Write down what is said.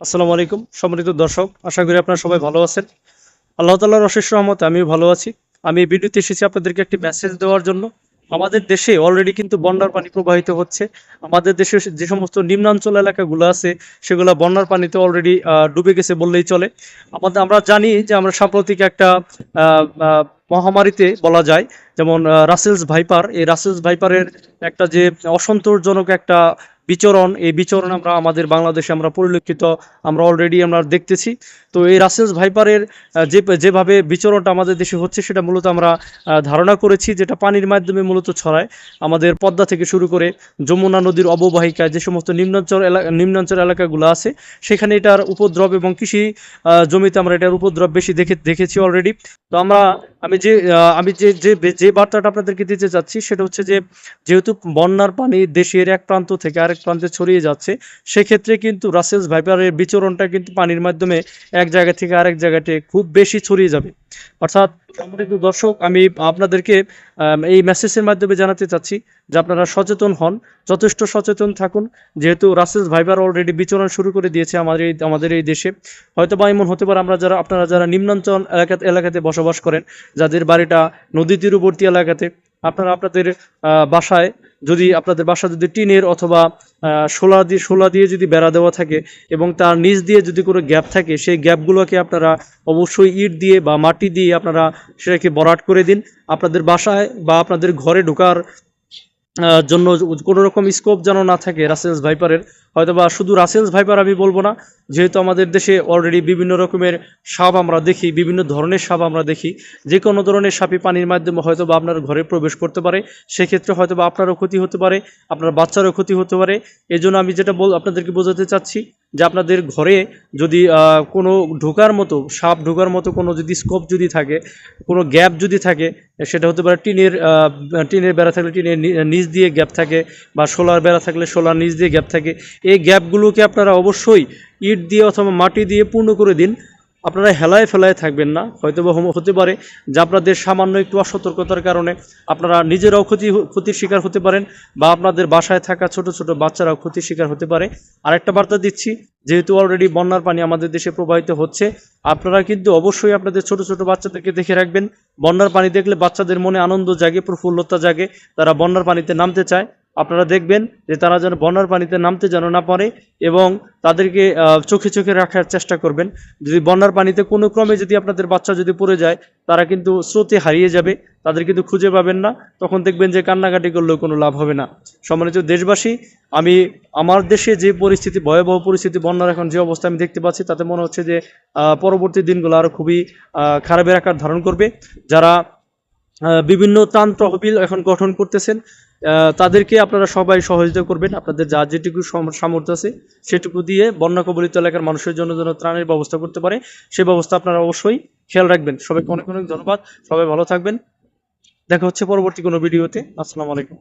আসসালামু আলাইকুম, সম্মানিত দর্শক, আশা করি আপনারা সবাই ভালো আছেন। আল্লাহ তাল্লাহর অশেষ রহমতে আমিও ভালো আছি। আমি এই ভিডিওতে এসেছি আপনাদেরকে একটি মেসেজ দেওয়ার জন্য। আমাদের দেশে অলরেডি কিন্তু বন্যার পানি প্রবাহিত হচ্ছে। আমাদের দেশে যে সমস্ত নিম্নাঞ্চল এলাকাগুলো আছে, সেগুলো বন্যার পানিতে অলরেডি ডুবে গেছে বললেই চলে। আমাদের, আমরা জানি যে আমরা সাম্প্রতিক একটা মহামারীতে বলা যায়, যেমন রাসেলস ভাইপার এই রাসেলস ভাইপারের একটা যে অসন্তোষজনক একটা বিচরণ, এই বিচরণ আমরা আমাদের বাংলাদেশে আমরা পরিলক্ষিত, আমরা অলরেডি আমরা দেখতেছি। তো এই রাসেলস ভাইপারের যে, যেভাবে বিচরণটা আমাদের দেশে হচ্ছে, সেটা মূলত আমরা ধারণা করেছি যেটা পানির মাধ্যমে মূলত ছড়ায়। আমাদের পদ্মা থেকে শুরু করে যমুনা নদীর অববাহিকায় যে সমস্ত নিম্নাঞ্চল এলাকা নিম্নাঞ্চল এলাকাগুলো আছে, সেখানে এটার উপদ্রব এবং কৃষি জমিতে আমরা এটার উপদ্রব বেশি দেখে, দেখেছি অলরেডি তো আমরা আমি যে আমি যে যে যে বার্তাটা আপনাদেরকে দিতে চাচ্ছি সেটা হচ্ছে যে, যেহেতু বন্যার পানি দেশের এক প্রান্ত থেকে আরেক প্রান্তে ছড়িয়ে যাচ্ছে, সেক্ষেত্রে কিন্তু রাসেলস ভাইপারের বিচরণটা কিন্তু পানির মাধ্যমে এক জায়গা থেকে আরেক জায়গাতে খুব বেশি ছড়িয়ে যাবে। অর্থাৎ সম্মানিত দর্শক, আমি আপনাদেরকে এই মেসেজের মাধ্যমে জানাতে চাচ্ছি যে আপনারা সচেতন হন, যথেষ্ট সচেতন থাকুন। যেহেতু রাসেলস ভাইবার অলরেডি বিচরণ শুরু করে দিয়েছে আমাদের এই আমাদের এই দেশে। হয়তো বা এমন হতে পারে আমরা যারা, আপনারা যারা নিম্নাঞ্চল এলাকা, এলাকাতে বসবাস করেন, যাদের বাড়িটা নদী তীরবর্তী এলাকাতে, আপনারা আপনাদের বাসায় যদি আপনাদের বাসা যদি টিনের অথবা শোলা দিয়ে শোলা দিয়ে যদি বেড়া দেওয়া থাকে এবং তার নিচ দিয়ে যদি কোনো গ্যাপ থাকে, সেই গ্যাপগুলোকে আপনারা অবশ্যই ইট দিয়ে বা মাটি দিয়ে আপনারা সেটাকে বরাট করে দিন। আপনাদের বাসায় বা আপনাদের ঘরে ঢোকার জন্য কোনো রকম স্কোপ যেন না থাকে রাসেলস ভাইপারের। হয়তো বা শুধু রাসেলস ভাইপার আমি বলব না, যেহেতু আমাদের দেশে অলরেডি বিভিন্ন রকমের সাপ আমরা দেখি, বিভিন্ন ধরনের সাপ আমরা দেখি, যে কোনো ধরনের সাপই পানির মাধ্যমে হয়তো বা আপনার ঘরে প্রবেশ করতে পারে, সেক্ষেত্রে হয়তো বা আপনারও ক্ষতি হতে পারে, আপনার বাচ্চারও ক্ষতি হতে পারে। এই জন্য আমি যেটা বল আপনাদেরকে বোঝাতে চাচ্ছি যে আপনাদের ঘরে যদি কোনো ঢোকার মতো, সাপ ঢোকার মতো কোনো যদি স্কোপ যদি থাকে, কোনো গ্যাপ যদি থাকে, সেটা হতে পারে টিনের টিনের বেড়া থাকলে টিনের নিচ দিয়ে গ্যাপ থাকে বা সোলার বেড়া থাকলে সোলার নিচ দিয়ে গ্যাপ থাকে এই গ্যাপগুলোকে আপনারা অবশ্যই ইট দিয়ে অথবা মাটি দিয়ে পূর্ণ করে দিন। আপনারা হেলায় ফেলায় থাকবেন না হয়তো বা হতে পারে যে আপনাদের সামান্য একটু অসতর্কতার কারণে আপনারা নিজেরাও ক্ষতি ক্ষতির শিকার হতে পারেন বা আপনাদের বাসায় থাকা ছোট ছোট বাচ্চারাও ক্ষতির শিকার হতে পারে। আরেকটা বার্তা দিচ্ছি, যেহেতু অলরেডি বন্যার পানি আমাদের দেশে প্রবাহিত হচ্ছে, আপনারা কিন্তু অবশ্যই আপনাদের ছোট ছোট বাচ্চাদেরকে দেখে রাখবেন। বন্যার পানি দেখলে বাচ্চাদের মনে আনন্দ জাগে, প্রফুল্লতা জাগে, তারা বন্যার পানিতে নামতে চায়। আপনারা দেখবেন যে তারা যেন বন্যার পানিতে নামতে যেন না পারে এবং তাদেরকে চোখে চোখে রাখার চেষ্টা করবেন। যদি বন্যার পানিতে কোনো ক্রমে যদি আপনাদের বাচ্চা যদি পড়ে যায়, তারা কিন্তু স্রোতে হারিয়ে যাবে, তাদের কিন্তু খুঁজে পাবেন না। তখন দেখবেন যে কান্নাকাটি করলেও কোনো লাভ হবে না। সম্মানিত দেশবাসী, আমি আমার দেশে যে পরিস্থিতি, ভয়াবহ পরিস্থিতি, বন্যার এখন যে অবস্থা আমি দেখতে পাচ্ছি, তাতে মনে হচ্ছে যে পরবর্তী দিনগুলো আরও খুবই খারাপের আকার ধারণ করবে। যারা বিভিন্ন ত্রাণ তহবিল এখন গঠন করতেছেন। তাদেরকে আপনারা সবাই সহযোগিতা করবেন। আপনাদের যা যেটুকু সম- সামর্থ্য আছে, সেটুকু দিয়ে বন্যা কবলিত এলাকার মানুষের জন্য যেন ত্রাণের ব্যবস্থা করতে পারে, সে ব্যবস্থা আপনারা অবশ্যই খেয়াল রাখবেন। সবাইকে অনেক অনেক ধন্যবাদ। সবাই ভালো থাকবেন। দেখা হচ্ছে পরবর্তী কোনো ভিডিওতে। আসসালামু আলাইকুম।